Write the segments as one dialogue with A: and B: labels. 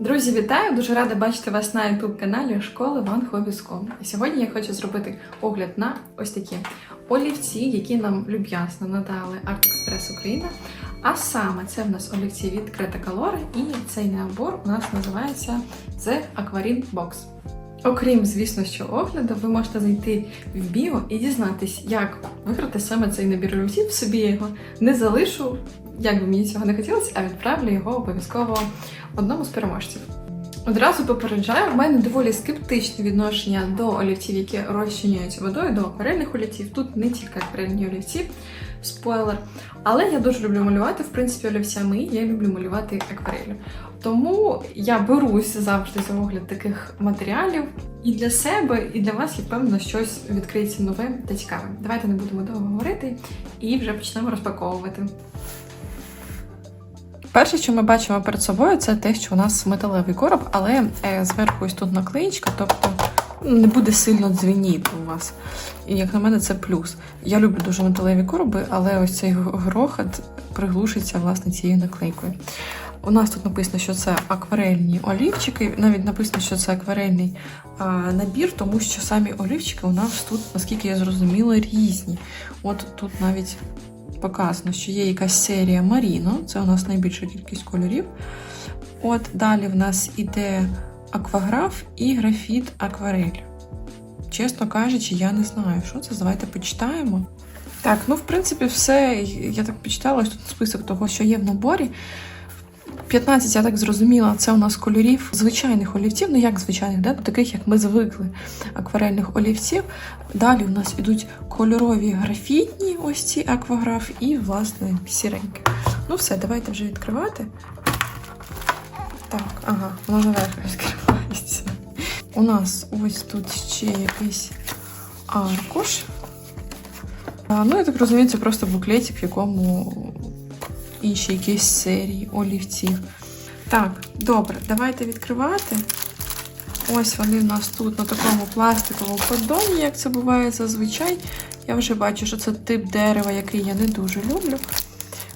A: Друзі, вітаю! Дуже рада бачити вас на youtube каналі школи Ван. І сьогодні я хочу зробити огляд на ось такі олівці, які нам люб'язно надали Art Express Україна. А саме це в нас олівці від Крета Color, і цей набор у нас називається The Aquarine Box. Окрім, звісно, що огляду, ви можете зайти в біо і дізнатись, як виграти саме цей набір олівців. Собі я його не залишу, як би мені цього не хотілося, а відправлю його обов'язково одному з переможців. Одразу попереджаю, в мене доволі скептичне відношення до олівців, які розчиняються водою, до акварельних олівців. Тут не тільки акварельні олівці, спойлер. Але я дуже люблю малювати, в принципі, олівцями, і я люблю малювати акварелью. Тому я берусь завжди за огляд таких матеріалів. І для себе, і для вас, я впевнена, щось відкриється нове та цікаве. Давайте не будемо довго говорити і вже почнемо розпаковувати. Перше, що ми бачимо перед собою, це те, що у нас металевий короб, але е, зверху ось тут наклеїчка, тобто не буде сильно дзвеніти у вас. І як на мене, це плюс. Я люблю дуже металеві короби, але ось цей грохот приглушиться власне цією наклейкою. У нас тут написано, що це акварельні олівчики, навіть написано, що це акварельний а, набір, тому що самі олівчики у нас тут, наскільки я зрозуміла, різні. От тут навіть показано, що є якась серія Маріно, це у нас найбільша кількість кольорів. От далі в нас іде акваграф і графіт акварель. Чесно кажучи, я не знаю, що це. Давайте почитаємо. Так, ну в принципі, все. Я так почитала, що тут список того, що є в наборі. 15, я так зрозуміла, це у нас кольорів звичайних олівців, ну як звичайних, да? таких, як ми звикли, акварельних олівців. Далі у нас ідуть кольорові графітні, ось ці акваграф, і, власне, сіренькі. Ну все, давайте вже відкривати. Так, ага, воно наверх відкривається. У нас ось тут ще якийсь аркуш. А, ну, я так розумію, це просто буклетик, в якому інші якісь серії олівців. Так, добре, давайте відкривати. Ось вони в нас тут на такому пластиковому поддоні, як це буває зазвичай. Я вже бачу, що це тип дерева, який я не дуже люблю.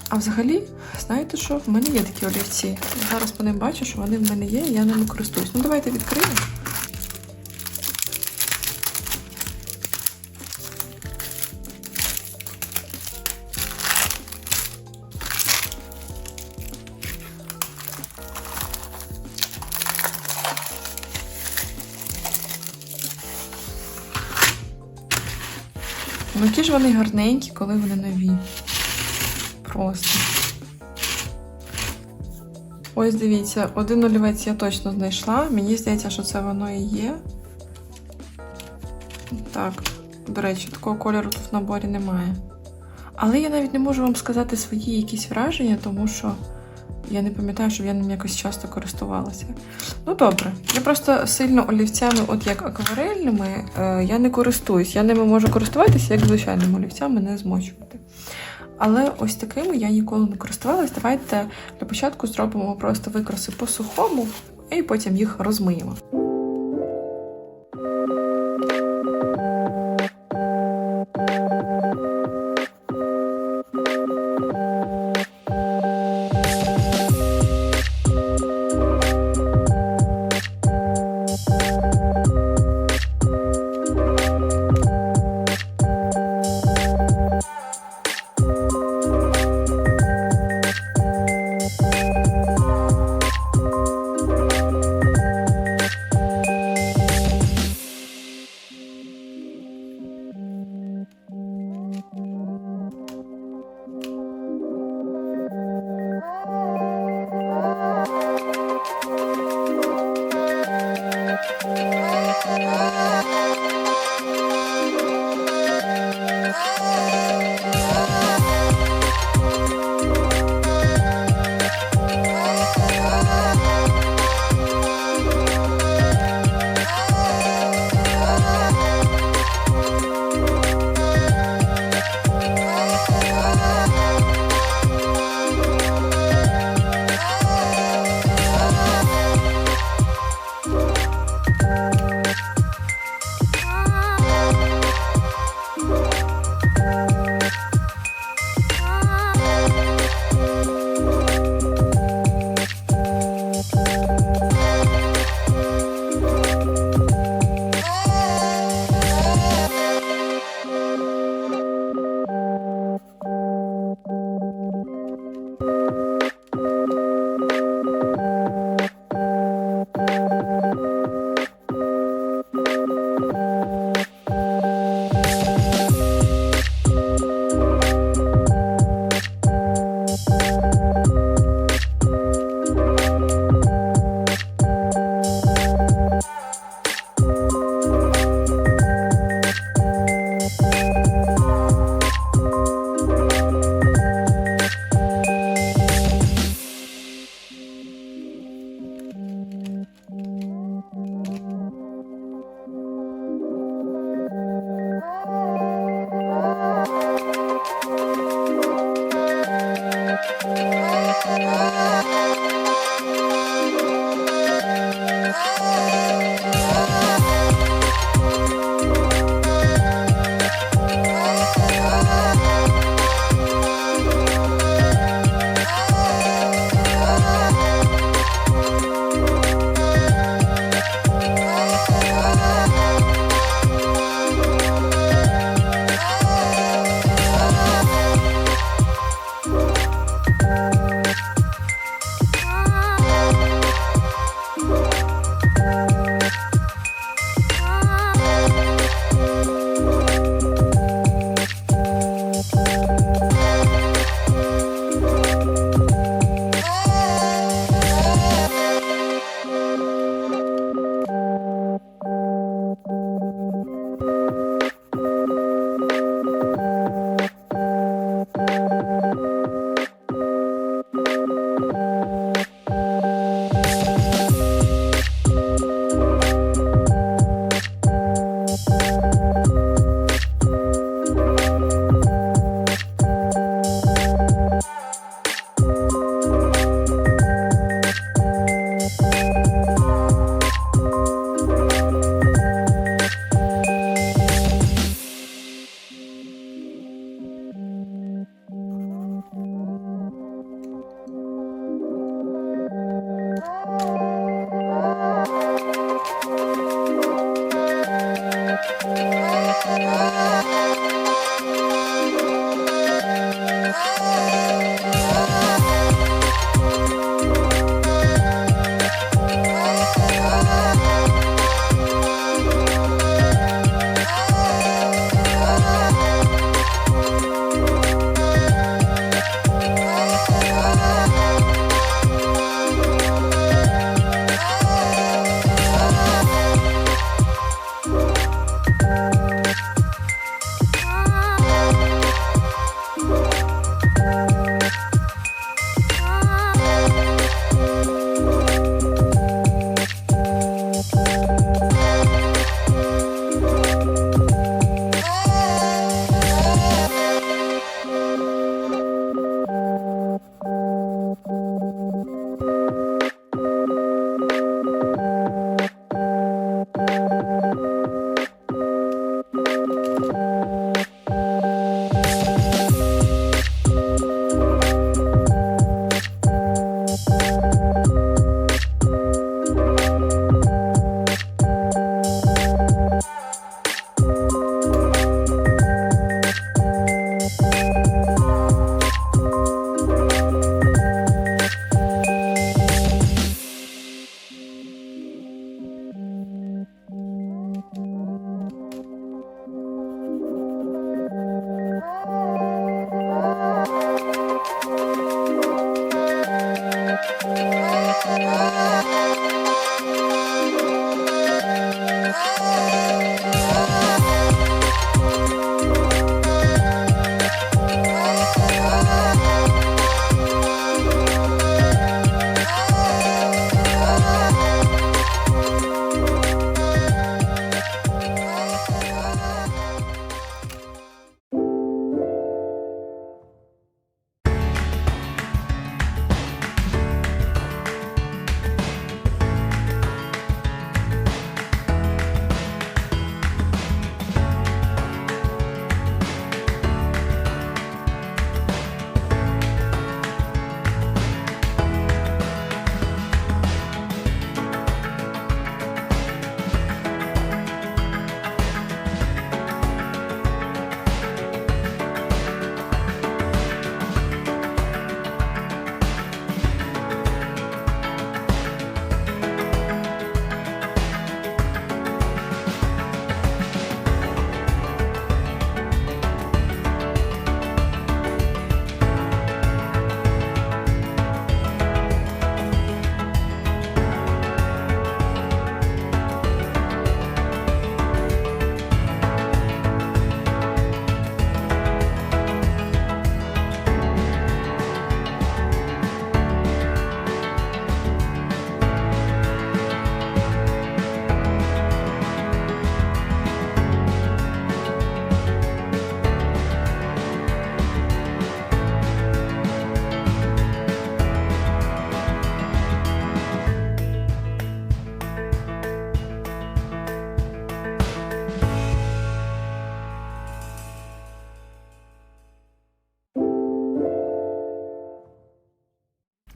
A: А взагалі, знаєте що? В мене є такі олівці. Зараз по ним бачу, що вони в мене є, і я ними користуюсь. Ну, давайте відкриємо. Які ж вони гарненькі, коли вони нові. Просто. Ось дивіться, один олівець я точно знайшла. Мені здається, що це воно і є. Так, до речі, такого кольору тут в наборі немає. Але я навіть не можу вам сказати свої якісь враження, тому що я не пам'ятаю, щоб я ним якось часто користувалася. Ну добре, я просто сильно олівцями, от як акварельними, е, я не користуюсь. Я ними можу користуватися, як звичайними олівцями, не змочувати. Але ось такими я ніколи не користувалась. Давайте для початку зробимо просто викраси по сухому і потім їх розмиємо.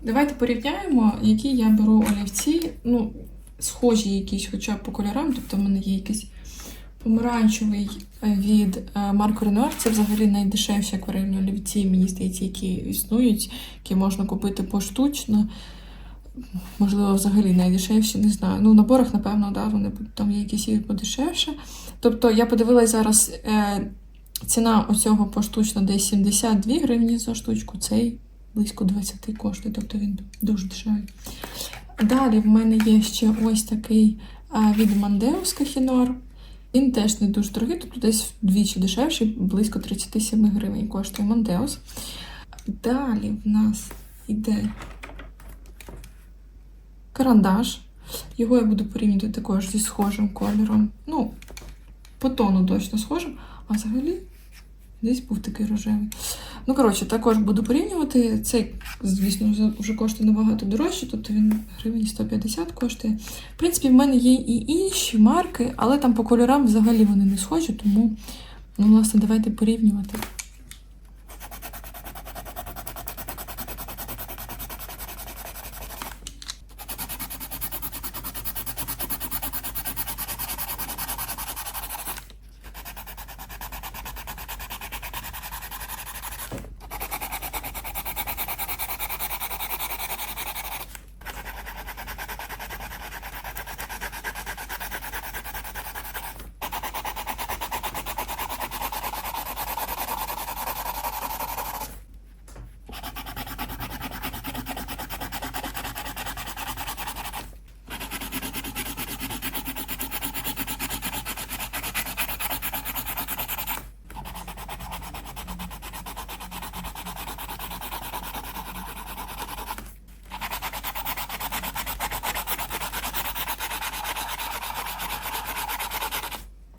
A: Давайте порівняємо, які я беру олівці. Ну, схожі якісь, хоча б по кольорам. Тобто в мене є якийсь помаранчевий е, від е, Марко Ренуар. Це взагалі найдешевші акварельні олівці, мені здається, які існують, які можна купити поштучно. Можливо, взагалі найдешевші, не знаю. Ну, в наборах, напевно, да, вони там є якісь і подешевше. Тобто я подивилась зараз е, ціна оцього поштучно десь 72 гривні за штучку, цей близько 20 коштує, тобто він дуже дешевий. Далі в мене є ще ось такий від Мандеус Кахінор. Він теж не дуже дорогий, тобто десь вдвічі дешевший, близько 37 гривень коштує Мандеус. Далі в нас йде карандаш. Його я буду порівнювати також зі схожим кольором. Ну, по тону точно схожим, а взагалі десь був такий рожевий. Ну, коротше, також буду порівнювати. Цей, звісно, вже- коштує набагато дорожче, тобто він гривень 150 коштує. В принципі, в мене є і інші марки, але там по кольорам взагалі вони не схожі, тому, ну, власне, давайте порівнювати.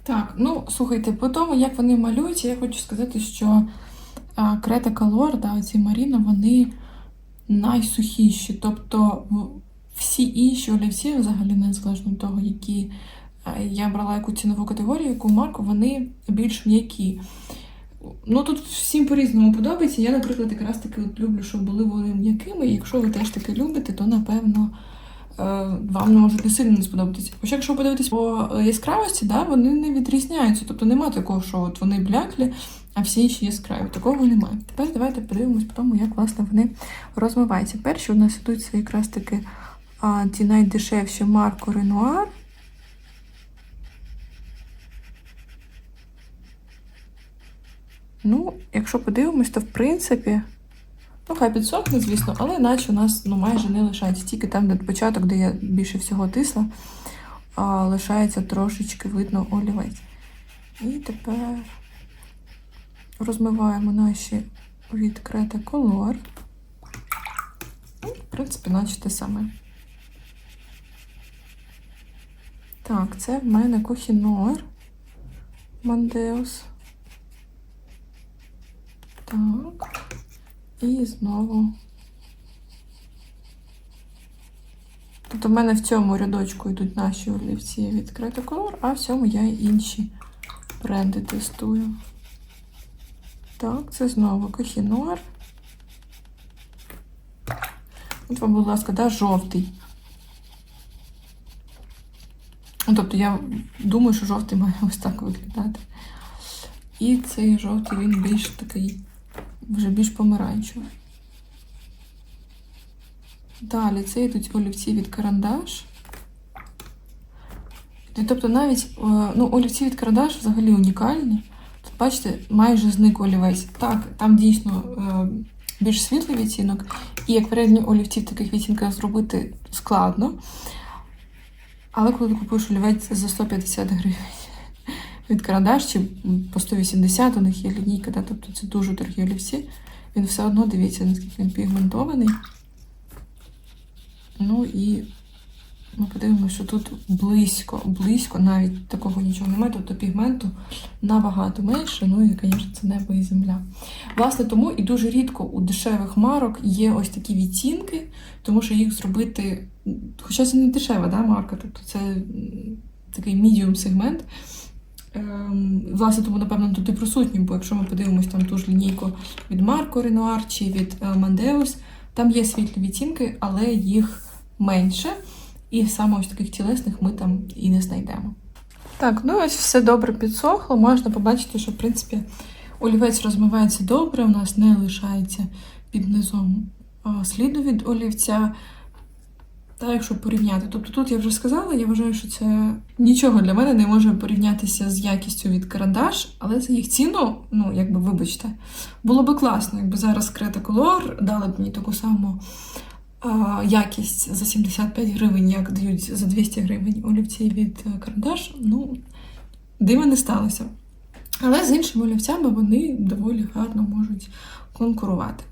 A: Так, ну слухайте, по тому, як вони малюються, я хочу сказати, що Крета Калор, да, ці Маріна, вони найсухіші. Тобто всі інші олівці, взагалі, незалежно від того, які я брала яку цінову категорію, яку марку, вони більш м'які. Ну тут всім по-різному подобається. Я, наприклад, якраз таки от люблю, щоб були вони м'якими. І якщо ви теж таки любите, то напевно вам не може не сильно не сподобатися. Хоча, якщо подивитись по е, яскравості, да, вони не відрізняються. Тобто немає такого, що от вони бляклі, а всі інші яскраві. Такого немає. Тепер давайте подивимось по тому, як власне вони розмиваються. Перші у нас ідуть якраз таки а, ті найдешевші Марко Ренуар. Ну, якщо подивимось, то в принципі Ну, хай підсохне, звісно, але наче у нас ну, майже не лишається. Тільки там, де початок, де я більше всього тисла, а, лишається трошечки видно олівець. І тепер розмиваємо наші відкрите колор. Ну, В принципі, наче те саме. Так, це в мене кохінор Мандеус. Так. І знову. Тобто в мене в цьому рядочку йдуть наші олівці відкрито колор, а в цьому я інші бренди тестую. Так, це знову кохінор. От вам, будь ласка, да, жовтий. Ну, Тобто я думаю, що жовтий має ось так виглядати. І цей жовтий він більш такий, вже більш помаранчевий. Далі це йдуть олівці від карандаш. Тобто навіть е, ну, олівці від карандаш взагалі унікальні. Тут, бачите, майже зник олівець. Так, там дійсно е, більш світлий відтінок, і як передні олівці в таких відтінках зробити складно. Але коли ти купуєш олівець за 150 гривень від карандаш чи по 180, у них є лінійка, да, тобто це дуже дорогі олівці, він все одно дивіться, наскільки він пігментований. Ну і ми подивимося, що тут близько, близько навіть такого нічого немає, тобто пігменту набагато менше, ну і, звісно, це небо і земля. Власне, тому і дуже рідко у дешевих марок є ось такі відтінки, тому що їх зробити, хоча це не дешева да, марка, тобто це такий медіум сегмент. Ем, Власне, тому, напевно, тут і присутні, бо якщо ми подивимось там ту ж лінійку від Марко Ренуар чи від е, Мандеус, там є світлі відтінки, але їх менше. І саме ось таких тілесних ми там і не знайдемо. Так, ну ось все добре підсохло. Можна побачити, що в принципі олівець розмивається добре, у нас не лишається під низом сліду від олівця. Та якщо порівняти. Тобто тут я вже сказала, я вважаю, що це нічого для мене не може порівнятися з якістю від карандаш, але за їх ціну, ну якби вибачте, було би класно, якби зараз Крета Color дали б мені таку саму а, якість за 75 гривень, як дають за 200 гривень олівці від е, карандаш. Ну, дива не сталося. Але з іншими олівцями вони доволі гарно можуть конкурувати.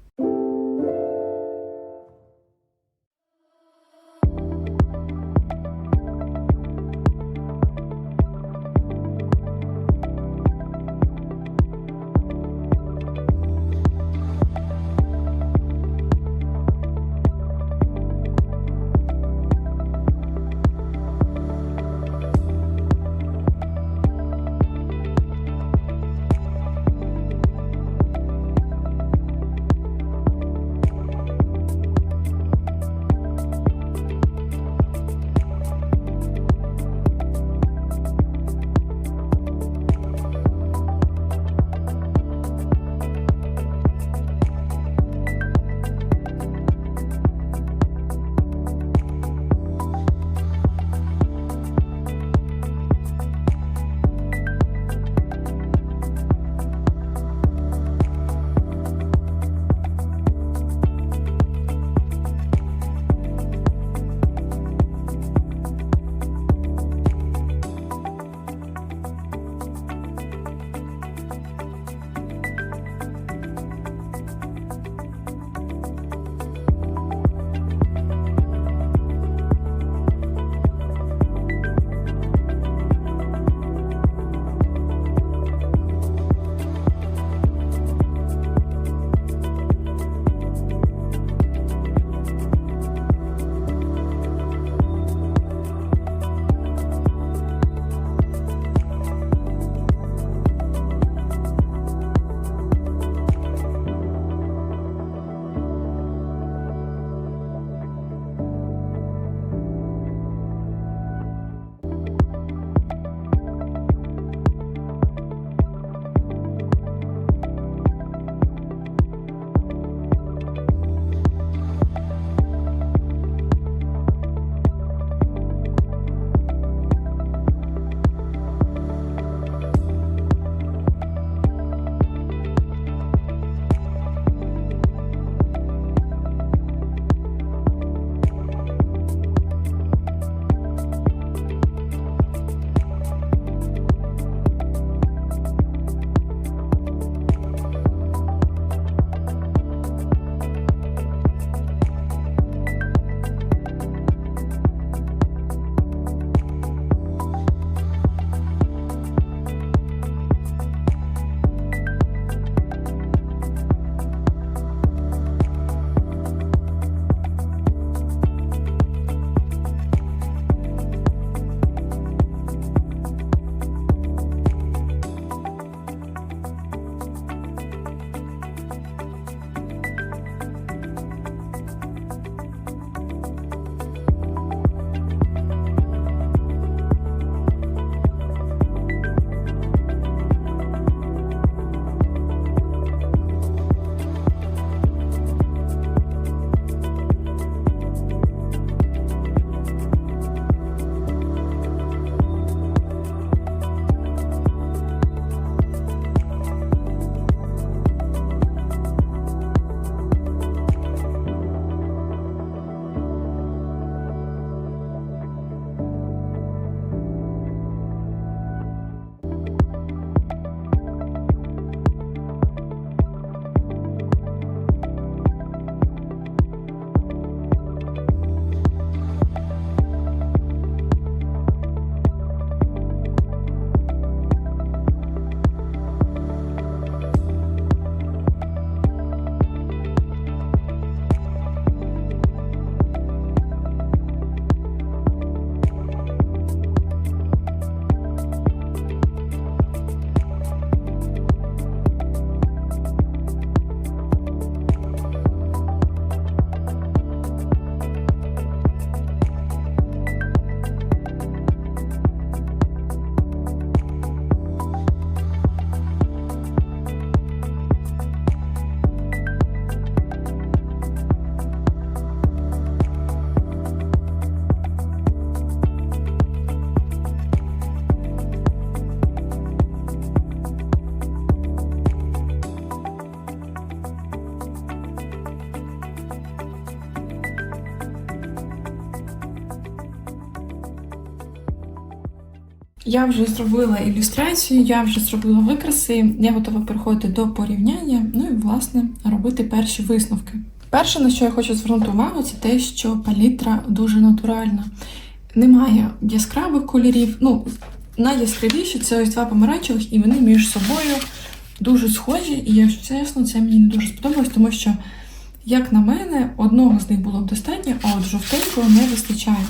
A: Я вже зробила ілюстрацію, я вже зробила викраси, я готова переходити до порівняння, ну і власне робити перші висновки. Перше, на що я хочу звернути увагу, це те, що палітра дуже натуральна. Немає яскравих кольорів. Ну, найяскравіші це ось два помаранчевих, і вони між собою дуже схожі. І якщо чесно, це мені не дуже сподобалось, тому що, як на мене, одного з них було б достатньо, а от жовтенького не вистачає.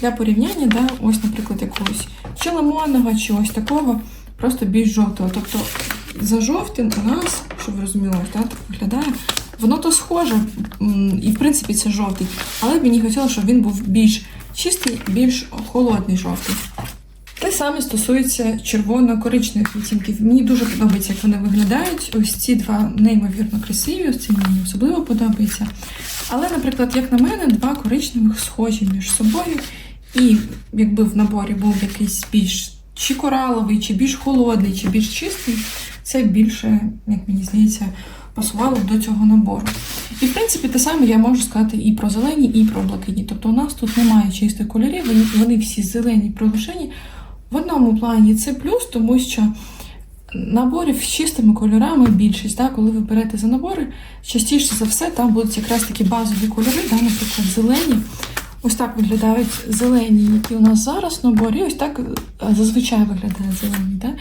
A: Для порівняння, да, ось, наприклад, якогось чи лимонного, чи ось такого, просто більш жовтого. Тобто за жовтим у нас, щоб ви розуміли, так виглядає, воно то схоже, і в принципі це жовтий, але мені хотілося, щоб він був більш чистий, більш холодний жовтий. Те саме стосується червоно-коричневих відтінків. Мені дуже подобається, як вони виглядають. Ось ці два неймовірно красиві, ось ці мені особливо подобається. Але, наприклад, як на мене, два коричневих схожі між собою. І якби в наборі був якийсь більш чи кораловий, чи більш холодний, чи більш чистий, це більше, як мені здається, пасувало до цього набору. І в принципі те саме я можу сказати і про зелені, і про блакитні. Тобто у нас тут немає чистих кольорів, вони, всі зелені приглушені. В одному плані це плюс, тому що наборів з чистими кольорами більшість. Да? Коли ви берете за набори, частіше за все там будуть якраз такі базові кольори, да? наприклад, зелені. Ось так виглядають зелені, які у нас зараз в наборі, ось так е, зазвичай виглядає зелені. Да?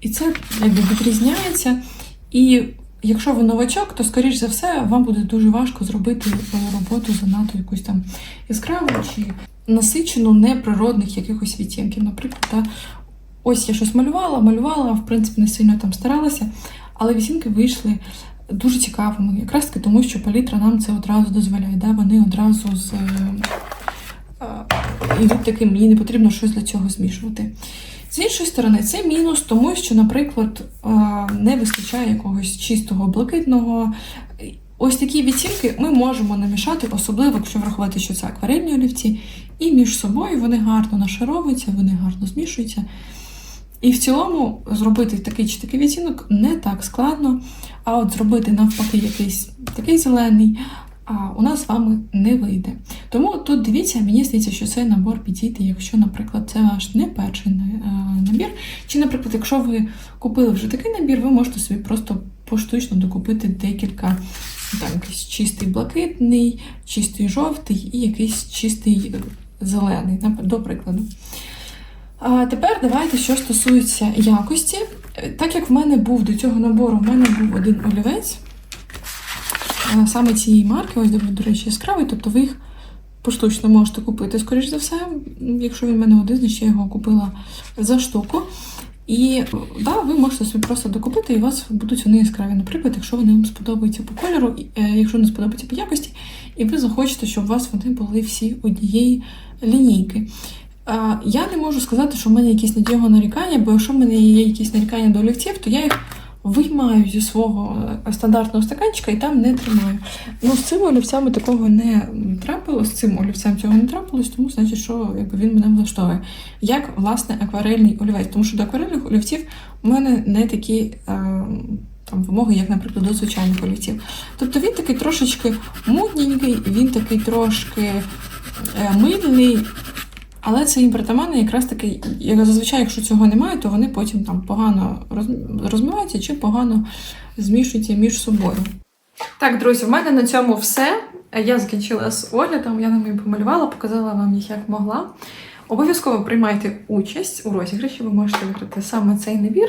A: І це якби відрізняється. І якщо ви новачок, то скоріш за все вам буде дуже важко зробити е, роботу занадто якусь там яскраву чи насичену неприродних якихось відтінків. Наприклад, да, ось я щось малювала, малювала, в принципі, не сильно там старалася, але відтінки вийшли дуже цікавими. Якраз таки тому, що палітра нам це одразу дозволяє. Да? Вони одразу з. Йдуть таким, мені не потрібно щось для цього змішувати. З іншої сторони, це мінус, тому що, наприклад, не вистачає якогось чистого блакитного. Ось такі відтінки ми можемо намішати, особливо, якщо врахувати, що це акварельні олівці, і між собою вони гарно нашаровуються, вони гарно змішуються. І в цілому зробити такий чи такий відтінок не так складно, а от зробити навпаки якийсь такий зелений, у нас з вами не вийде. Тому тут дивіться, мені здається, що цей набор підійде, якщо, наприклад, це ваш не перший е, набір. Чи, наприклад, якщо ви купили вже такий набір, ви можете собі просто поштучно докупити декілька там якийсь чистий блакитний, чистий жовтий і якийсь чистий зелений, до прикладу. А тепер давайте, що стосується якості. Е, Так як в мене був до цього набору, в мене був один олівець е, саме цієї марки, ось до речі, яскравий, тобто ви їх поштучно можете купити, скоріш за все, якщо він в мене один, значить я його купила за штуку. І да, ви можете собі просто докупити, і у вас будуть вони яскраві. Наприклад, якщо вони вам сподобаються по кольору, е, якщо не сподобаються по якості, і ви захочете, щоб у вас вони були всі однієї лінійки. Я не можу сказати, що в мене якісь на нього нарікання, бо якщо в мене є якісь нарікання до олівців, то я їх виймаю зі свого е, стандартного стаканчика і там не тримаю. Ну, з цими олівцями такого не трапилось, з цим олівцем цього не трапилось, тому значить, що якби, він мене влаштовує. Як, власне, акварельний олівець, тому що до акварельних олівців у мене не такі. Е, там вимоги, як, наприклад, до звичайних олівців. Тобто він такий трошечки мутненький, він такий трошки е, мильний, але це їм притаманно якраз таки, як зазвичай, якщо цього немає, то вони потім там погано розмиваються чи погано змішуються між собою. Так, друзі, в мене на цьому все. Я закінчила з оглядом, я ними помалювала, показала вам їх як могла. Обов'язково приймайте участь у розіграші, ви можете виграти саме цей набір.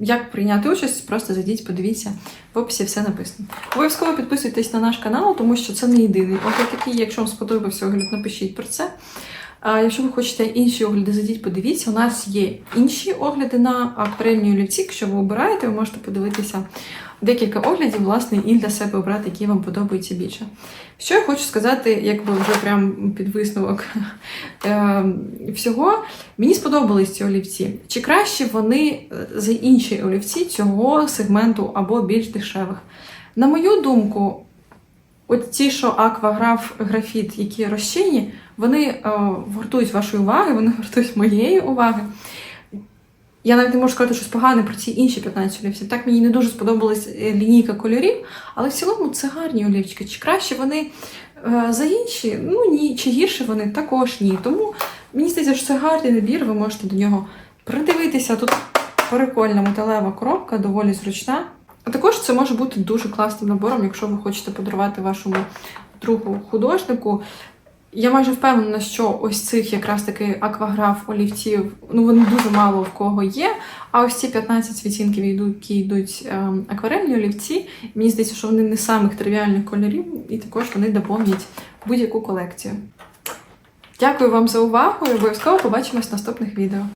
A: Як прийняти участь, просто зайдіть, подивіться, в описі все написано. Обов'язково підписуйтесь на наш канал, тому що це не єдиний огляд такий. Якщо вам сподобався огляд, напишіть про це. А якщо ви хочете інші огляди, зайдіть, подивіться. У нас є інші огляди на акварельні олівці. Якщо ви обираєте, ви можете подивитися декілька оглядів, власне, і для себе обрати, які вам подобаються більше. Що я хочу сказати, якби вже прям під висновок е, всього, мені сподобались ці олівці. Чи краще вони е, за інші олівці цього сегменту або більш дешевих? На мою думку, от ті, що акваграф, графіт, які розчинні, вони е, вартують вашої уваги, вони вартують моєї уваги. Я навіть не можу сказати щось погане про ці інші 15 олівців. Так мені не дуже сподобалась е, лінійка кольорів, але в цілому це гарні олівчики. Чи краще вони е, за інші? Ну ні, чи гірше вони також ні. Тому мені здається, що це гарний набір, ви можете до нього Придивитися, тут прикольна металева коробка, доволі зручна. А також це може бути дуже класним набором, якщо ви хочете подарувати вашому другу художнику. Я майже впевнена, що ось цих якраз таки акваграф олівців, ну вони дуже мало в кого є. А ось ці 15 відтінків, які йдуть ем, акварельні олівці, мені здається, що вони не самих тривіальних кольорів, і також вони доповнять будь-яку колекцію. Дякую вам за увагу і обов'язково побачимось в наступних відео.